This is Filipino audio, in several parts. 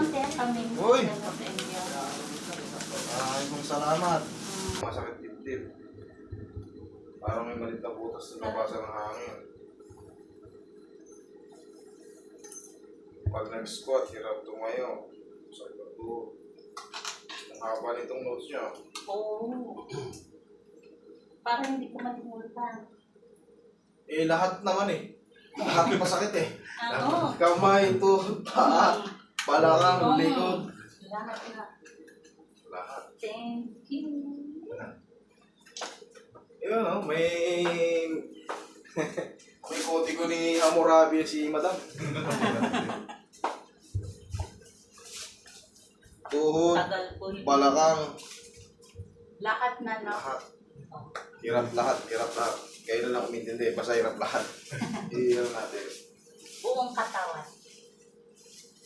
konti kami. Uy! Maraming kong salamat. Masakit dibdib. Parang may malit na butas na nabasa ng hangin. Pag nag-squat, hirap tumayo. Sa ito. Ang haba nitong notes niya. Oo. Parang hindi ko malimutan. Eh, lahat naman eh. Lahat masakit eh. Oo. Kamay, tuhod, paa, balakang, likod. Lahat na. Lahat. Thank you. Yun, no? may... may kote ko ni Hammurabi si Madam. Tuhod, balakang, Lahat na na. lahat. Hirap lahat, hirap lahat. Kayo na lang umintindi, basta hirap lahat. Hirap natin. Buong katawan.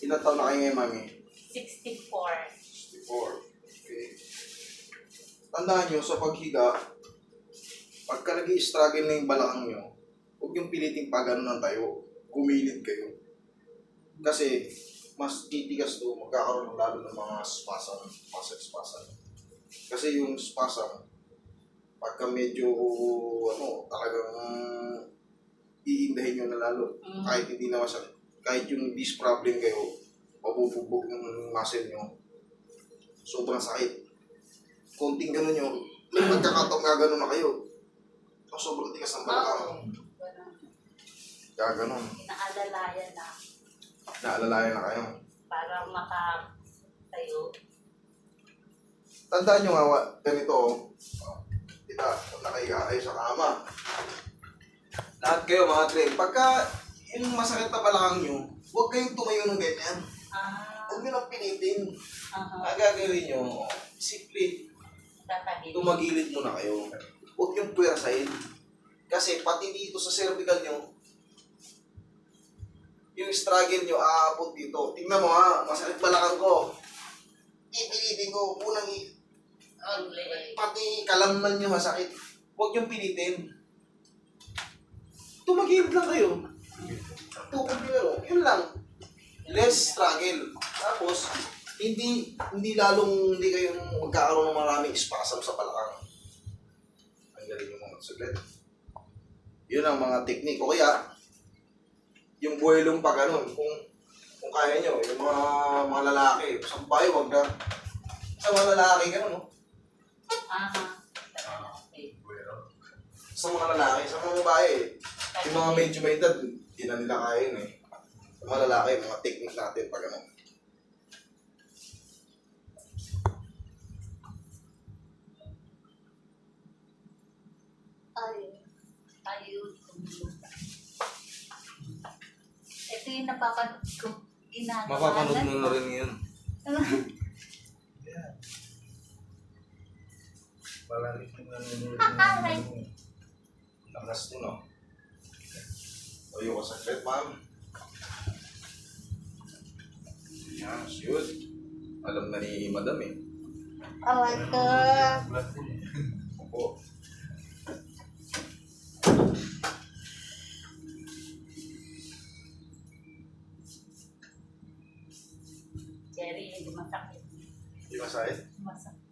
Ilan taon na kayo ngayon, Mami? 64. 64. Okay. Tandaan nyo, sa paghiga, pagka nag struggle na yung balakang nyo, huwag yung piliting pagano ng tayo. Gumilid kayo. Kasi, mas titigas to, magkakaroon lalo ng mga spasm, muscle spasm. Kasi yung spasm, pagka medyo, ano, talagang iindahin nyo na lalo. Mm. Kahit hindi na masakit. Kahit yung disc problem kayo, mabubugbog yung muscle nyo. Sobrang sakit. Konting gano'n nyo, may pagkakataon nga gano'n na kayo. Oh, sobrang tigas ng balakang. Ganun. Kaya gano'n. Inaalalayan na. Naalalayan na kayo. Para maka tayo. Tandaan nyo nga, wa- ganito, oh. Kita, kung nakahiga kayo sa kama. Lahat kayo mga train. Pagka yung masakit na balakang nyo, huwag kayong tumayo ng ganyan. Ah. Huwag nyo nang pinitin. Aha. Ang gagawin nyo, simple, Tatahid. tumagilid muna kayo. Huwag yung puwersahin. Kasi pati dito sa cervical nyo, yung struggle nyo aabot dito. Tingnan mo ha, masakit balakang ko. Ipilitin ko, unang i- ah, pati kalamnan nyo masakit. Huwag yung pilitin. Tumagilid lang kayo. Tukod nyo, yun lang. Less struggle. Tapos, hindi hindi lalong hindi kayo magkakaroon ng maraming spasm sa balakang. Ang galing yung mga saglit. Yun ang mga technique. O kaya, yung buwelong pa ganun, kung kung kaya nyo, yung mga mga lalaki, sa babae, wag na. Sa mga lalaki, ganun, no? Aha. Okay. Sa mga lalaki, sa mga babae, yung mga medyo may edad, hindi na nila kaya yun eh. Sa mga lalaki, mga technique natin pag ano. Ay. Ayun. Ito yung napapanood ko. Ginagawa Mapapanood mo na rin yun. Palagi ko na Ay. Lakas mo, no? Tayo ka sa bed, ma'am. Yan, shoot. Alam na ni madam eh. Awan ko. Opo. Jerry, hindi masakit. Di sa'yo? Masakit.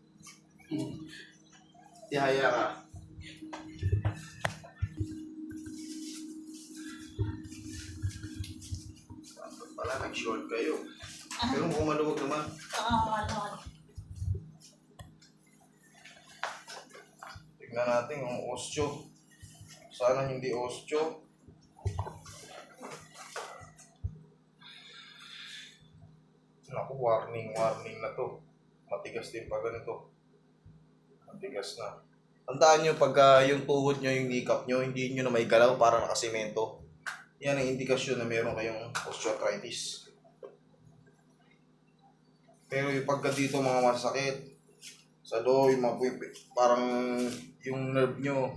Tihaya ka. Natin yung osteo. Sana hindi osteo. Naku, warning, warning na to. Matigas din pa ganito. Matigas na. Tandaan nyo, pagka yung tuhod nyo, yung kneecap nyo, hindi nyo na may galaw para nakasimento. Yan ang indikasyon na meron kayong osteoarthritis. Pero yung pagka dito mga masakit, sa loob, yung mga puwi- parang yung nerve nyo,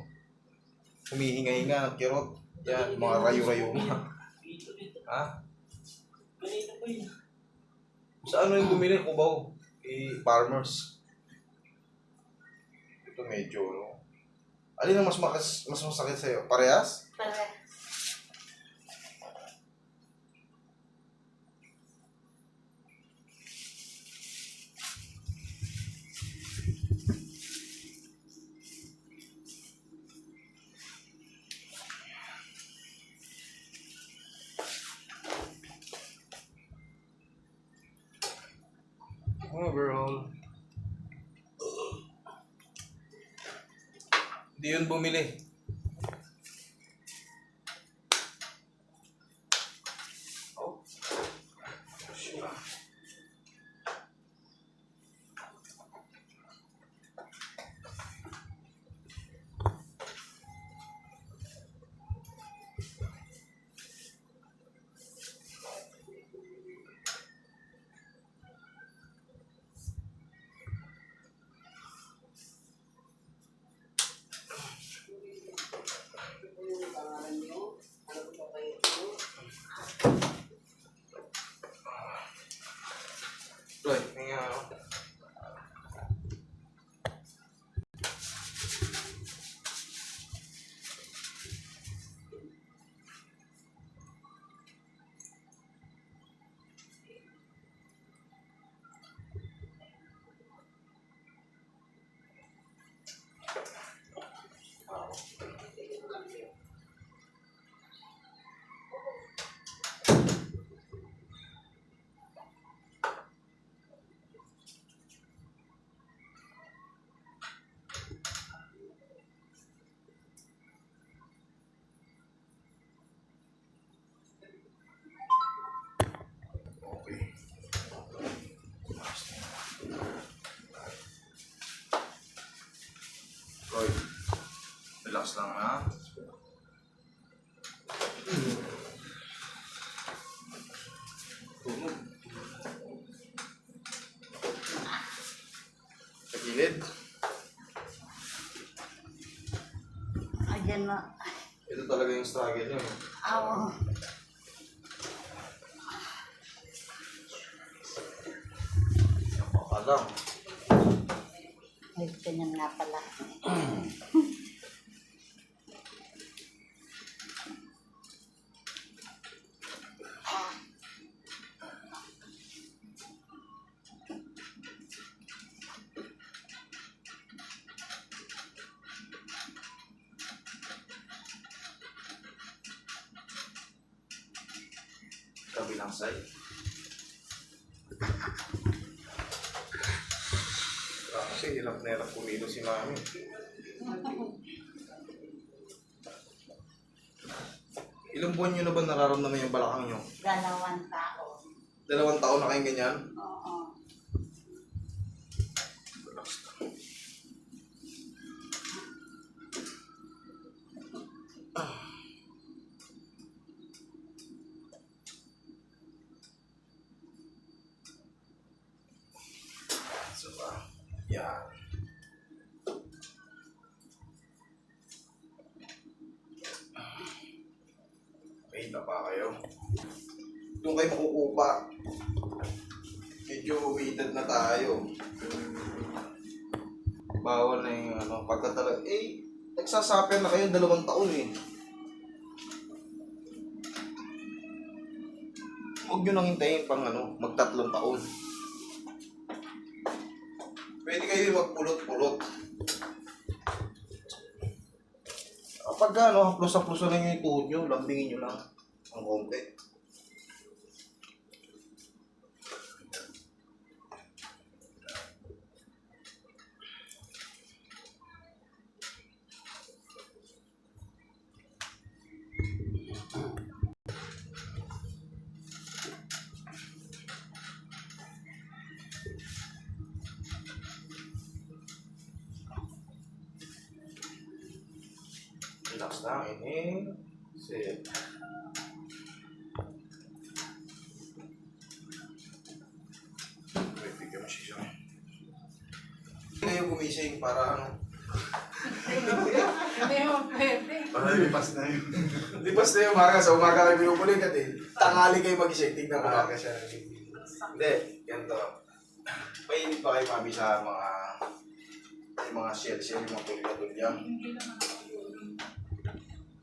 humihinga-hinga, kirot. Yan, mga rayo-rayo. ha? Sa ano yung bumili? Kubaw. Eh, farmers. Ito medyo, no? Alin ang mas, makas, mas masakit sa'yo? Parehas? Para. Hindi yun bumili. Oh. Sure. Roy, may ano. Okay. Roy, relax lang ha. Tunog. Sa gilid. Ayan na. Ito talaga yung struggle. Aw. Baka lang. Ay, ganyan nga pala. Kabilang side. Kasi hirap na hirap kumilo si mami. Ilang buwan nyo na ba nararamdaman yung balakang nyo? Dalawang tao. Dalawang taon na kayong ganyan? Oo. Relax lang. So, ah, yan. Okay, pa kayo. Doon kayo makukupa. Medyo weighted na tayo. Bawal na yung ano, pagka talaga, eh, nagsasapin na kayo dalawang taon eh. Huwag nyo nang hintayin pang ano, magtatlong taon. Pwede kayo magpulot-pulot. Kapag ano, haplos-haplosan na yung tuhod nyo, lambingin nyo lang ang konti. Relax lang, inhale, sit. Wait, bigyan mo siya. Hindi kayo gumising para ano? Hindi mo pwede. Para lipas na yun. lipas na yung umaga. Sa umaga kayo pinupulit at eh. Tangali kayo magising. Tignan ko umaga siya. Hindi, ganito. Mainit pa kayo mami sa mga yung mga shell-shell, yung mga tulya-tulya.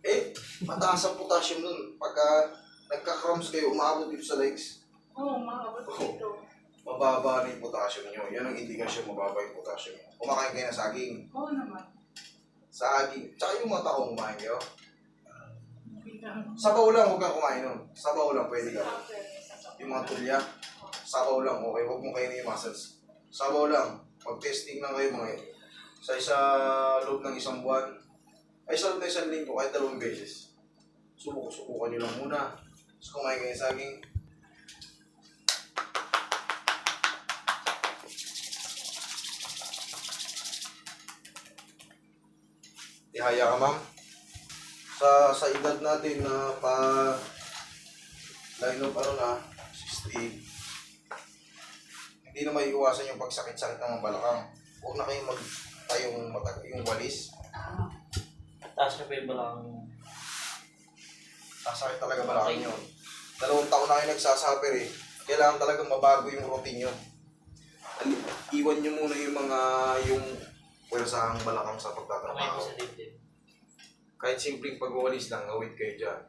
Eh, mataas ang potassium nun. Pagka nagka-crumbs kayo, umaabot dito sa legs. Oo, makabot dito. Mababa na yung potassium nyo. Yan ang indikasyon mababa yung potassium nyo. Kumakain kayo ng saging. Oo naman. Saging. Tsaka yung mga taong kumain kayo. Sabaw lang, huwag kang kumain nun. Sabaw lang, pwede ka. Yung mga tulya, sabaw lang, okay. Huwag mo kainin yung muscles. Sabaw lang. Mag-testing lang kayo mga sa isa loob ng isang buwan. Ay, sa loob ng isang linggo, kahit dalawang beses. Subok-subukan nyo lang muna. Tapos kumain kayo sa saging. Ihaya ka, ma'am. Sa sa edad natin na pa line of ano na, 60, hindi na may iwasan yung pagsakit-sakit ng balakang. Huwag na kayong magtayong matag yung walis. Taas na pa yung balang Sasakit talaga balakang yun. Dalawang taon na kayo nagsasuffer eh. Kailangan talagang mabago yung routine nyo. Iwan nyo muna yung mga yung pwersahang balakang sa kamay ko pagtatrabaho. sa dibdib. Kahit simpleng pagwawalis lang, awit kayo dyan.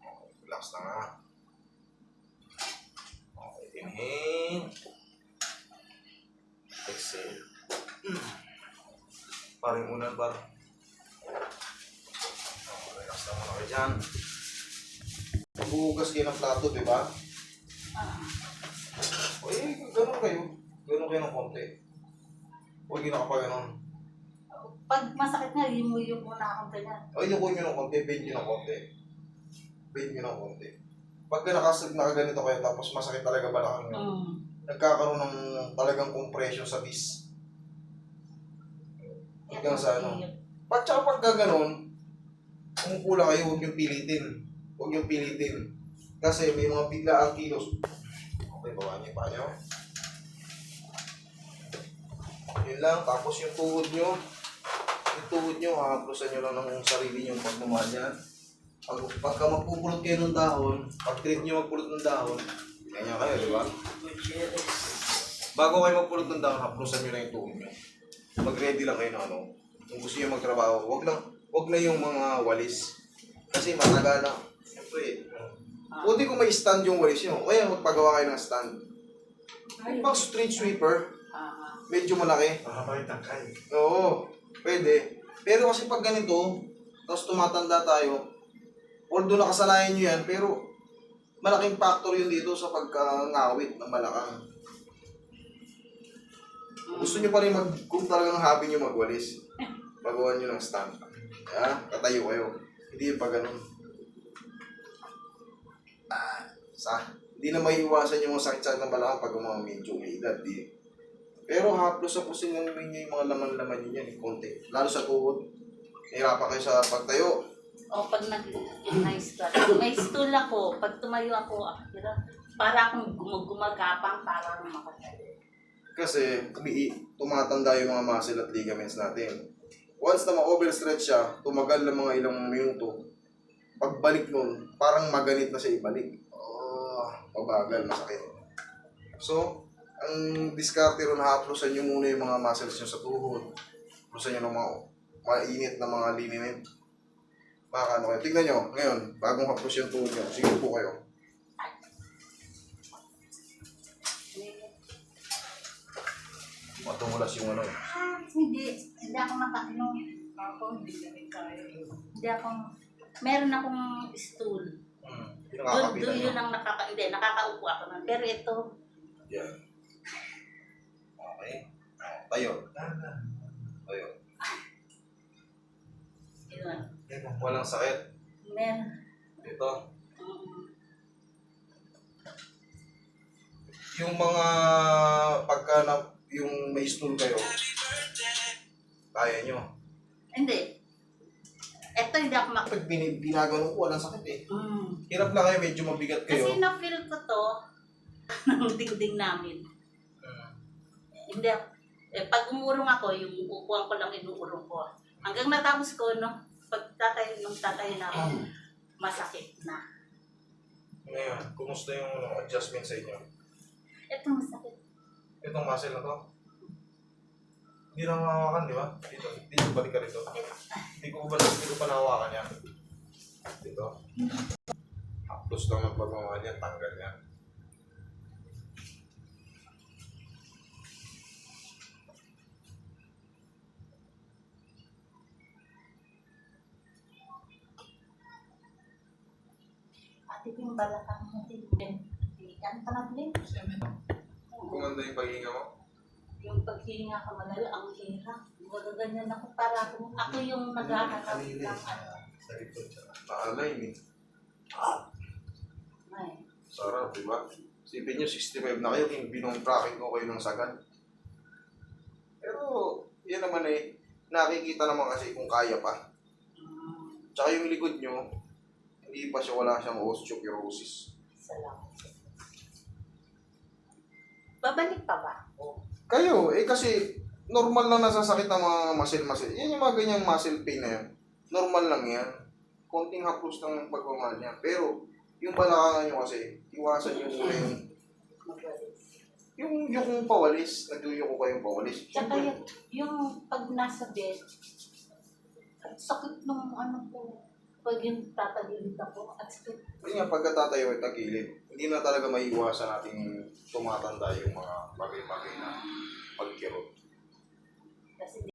Okay, relax na nga. Okay, inhale. Exhale. Parang unan, par. Okay, relax na muna kayo dyan. Maghuhugas kayo ng plato, di ba? ah. O eh, ganun kayo. Ganun kayo ng konti. Huwag yun nakapag ganun. Pag masakit nga, yung muna akong ganyan. O yung nyo ng konti, bend nyo ng konti. Bend nyo ng konti. Pagka nakasag nakaganito kayo tapos masakit talaga balakang nyo, Mm. nagkakaroon ng talagang compression sa disc. Hanggang sa ano. Pag tsaka pagka ganun, lang kayo, huwag yung pilitin. Huwag yung pilitin. Kasi may mga bigla ang kilos. Okay, baba niyo pa nyo. Yun lang, tapos yung tuhod nyo, yung tuhod nyo, hahaplosan nyo lang ng sarili nyo pag yan. Pag, pagka magpupulot kayo ng dahon, pag trip nyo magpulot ng dahon, ganyan kayo, di ba? Bago kayo magpulot ng dahon, haplosan nyo lang yung tuhod nyo. Mag-ready lang kayo ng ano. Kung gusto nyo magtrabaho, wag lang, wag na yung mga walis. Kasi matagal na. Siyempre, buti kung may stand yung walis nyo. Kaya magpagawa kayo ng stand. Pang street sweeper, medyo malaki. Mahaba yung tangkay. Oo, pwede. Pero kasi pag ganito, tapos tumatanda tayo, although nakasanayan nyo yan, pero malaking factor yun dito sa pagkangawit ng balakang. Gusto nyo pa rin mag, kung talagang hobby nyo magwalis, pagawa nyo ng stand. Ha? Tatayo kayo. Hindi yung pag ganun. Ah, sa, hindi na may iwasan yung mga sakit-sakit ng balakang pag mga medyo may edad. Di. Pero haplos sa pusin ng ninyo yung mga laman-laman nyo yan, konti. Lalo sa tuhod. Nahirapan kayo sa pagtayo. O pag nag-nice ka, may stool ako, pag tumayo ako, ah, para akong gum- gumagapang, para akong makatayo. Kasi kumi tumatanda yung mga muscle at ligaments natin. Once na ma-overstretch siya, tumagal ng mga ilang minuto, pagbalik nun, parang maganit na siya ibalik. Oh, mabagal, masakit. So, ang diskarte ron, haplosan nyo muna yung mga muscles nyo sa tuhod. Haplosan nyo ng mga mainit na mga liniment. Baka ano kayo. Tignan nyo, ngayon, bagong haplos yung tuhod nyo. Sige po kayo. Matumulas yung ano. Ah, hindi. Hindi ako makainom. Ako, hindi kami kaya. Hindi ako, meron akong stool. Hmm. Doon, yun ang nakaka, hindi, nakakaupo ako nun. Pero ito, Yan. Tayo. Tayo. yun. Walang sakit. Meron. Ito. Mm, Yung mga pagka na, yung may stool kayo, kaya nyo. hindi. Ito hindi ako mak... Pag bin, binagano ko, walang sakit eh. Mm. Hirap lang kayo, medyo mabigat Kasi kayo. na-feel ko to ng dingding namin. Hmm. Hindi ako. Eh, pag umurong ako, yung upuan ko lang inuurong ko. Hanggang natapos ko, no, pag tatay, nung tatay na ako, masakit na. Ngayon, kumusta yung ano, adjustment sa inyo? Ito masakit. Itong muscle na to? Hindi na mahawakan, di ba? Dito, dito balik ka rito. Hindi ko ba ko pa nahawakan yan? Dito. Haplos lang ng pagmamahal yan, tanggal yan. Yung balakang din. Yan pa na din. Kumanda yung paghinga mo? Yung paghinga ko malala, ang hirap. Magaganyan ako para ako, ako yung naghahanap ng ano. Sa likod siya. Naalign eh. Sarap, di ba? Sipin nyo, 65 na kayo, kung binong bracket ko kayo ng sagan. Pero, yan naman eh, nakikita naman kasi kung kaya pa. Tsaka yung likod nyo, hindi pa siya, wala siyang osteoporosis. salamat. Babalik pa ba? Kayo, eh kasi, normal lang nasasakit ang mga muscle-muscle. Yan yung mga ganyang muscle pain na yan. Normal lang yan. Konting haplos ng pagmamahal niya. Pero, yung balakangan nyo kasi, iwasan nyo muna yung, yung yung pawalis, nagduyoko kayong pawalis. Tsaka yung, yung pag nasa bed, sakit nung ano ko, pag yung tatagilid ako, at sakit. Kasi nga, pagkatatayo ay tagilid, hindi na talaga maiiwasan nating tumatanda yung mga bagay-bagay na pagkirot. Kasi